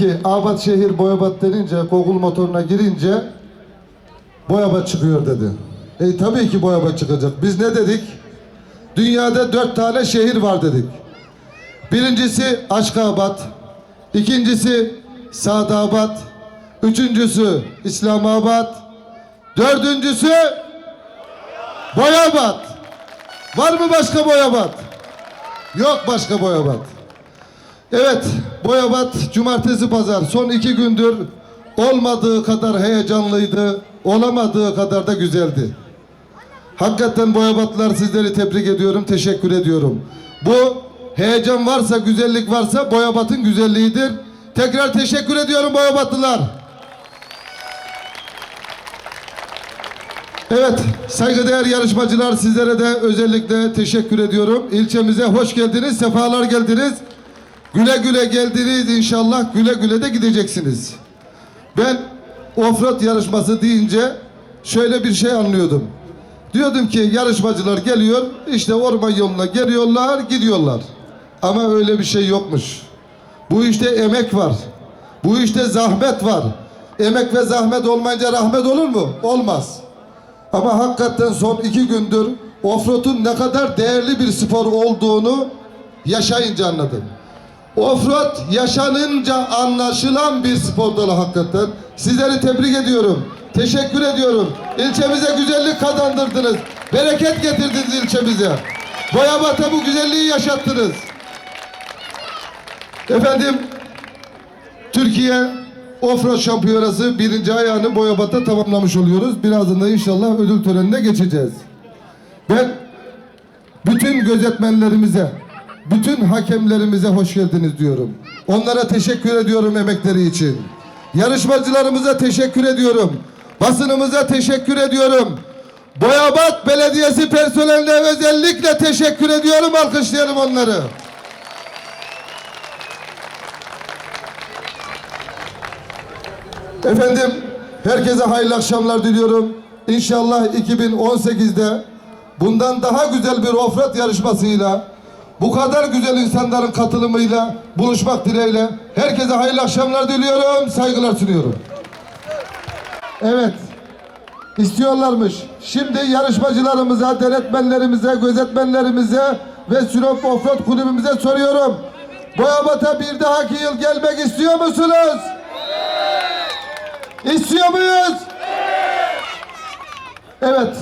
ki Abat şehir Boyabat denince Google motoruna girince Boyabat çıkıyor dedi. E tabii ki Boyabat çıkacak. Biz ne dedik? Dünyada dört tane şehir var dedik. Birincisi Aşkabat, ikincisi Sadabat, üçüncüsü İslamabad, dördüncüsü Boyabat. Var mı başka Boyabat? Yok başka Boyabat. Evet, Boyabat cumartesi pazar son iki gündür olmadığı kadar heyecanlıydı, olamadığı kadar da güzeldi. Hakikaten Boyabatlılar sizleri tebrik ediyorum, teşekkür ediyorum. Bu heyecan varsa, güzellik varsa Boyabat'ın güzelliğidir. Tekrar teşekkür ediyorum Boyabatlılar. Evet, saygıdeğer yarışmacılar sizlere de özellikle teşekkür ediyorum. İlçemize hoş geldiniz, sefalar geldiniz. Güle güle geldiniz inşallah güle güle de gideceksiniz. Ben offroad yarışması deyince şöyle bir şey anlıyordum. Diyordum ki yarışmacılar geliyor işte orman yoluna geliyorlar gidiyorlar. Ama öyle bir şey yokmuş. Bu işte emek var. Bu işte zahmet var. Emek ve zahmet olmayınca rahmet olur mu? Olmaz. Ama hakikaten son iki gündür offroad'un ne kadar değerli bir spor olduğunu yaşayınca anladım. Offroad yaşanınca anlaşılan bir spor dalı hakikaten. Sizleri tebrik ediyorum. Teşekkür ediyorum. İlçemize güzellik kazandırdınız. Bereket getirdiniz ilçemize. Boyabat'a bu güzelliği yaşattınız. Efendim Türkiye Offroad Şampiyonası birinci ayağını Boyabat'ta tamamlamış oluyoruz. Birazdan da inşallah ödül törenine geçeceğiz. Ben bütün gözetmenlerimize, bütün hakemlerimize hoş geldiniz diyorum. Onlara teşekkür ediyorum emekleri için. Yarışmacılarımıza teşekkür ediyorum. Basınımıza teşekkür ediyorum. Boyabat Belediyesi personeline özellikle teşekkür ediyorum. Alkışlayalım onları. Efendim herkese hayırlı akşamlar diliyorum. İnşallah 2018'de bundan daha güzel bir offroad yarışmasıyla bu kadar güzel insanların katılımıyla buluşmak dileğiyle herkese hayırlı akşamlar diliyorum. Saygılar sunuyorum. Evet. istiyorlarmış. Şimdi yarışmacılarımıza, denetmenlerimize, gözetmenlerimize ve Sinop Offroad kulübümüze soruyorum. Boyabat'a bir dahaki yıl gelmek istiyor musunuz? İstiyor muyuz? Evet.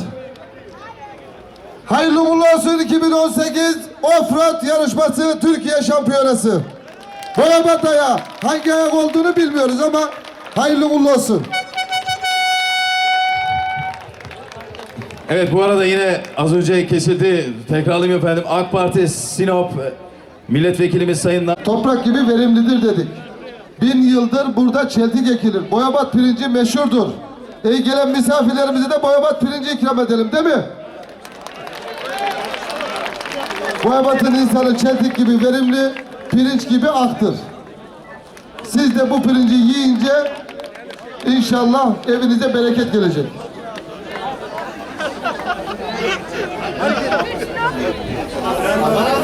Hayırlı uğurlu olsun 2018 Offroad yarışması Türkiye şampiyonası. Boyabat'a hangi ayak olduğunu bilmiyoruz ama hayırlı uğurlu olsun. Evet bu arada yine az önce kesildi. Tekrarlayayım efendim. AK Parti Sinop milletvekilimiz Sayın Toprak gibi verimlidir dedik. Bin yıldır burada çeltik ekilir. Boyabat pirinci meşhurdur. İyi gelen misafirlerimize de boyabat pirinci ikram edelim değil mi? Boyabat'ın insanı çeltik gibi verimli, pirinç gibi aktır. Siz de bu pirinci yiyince inşallah evinize bereket gelecek. Ama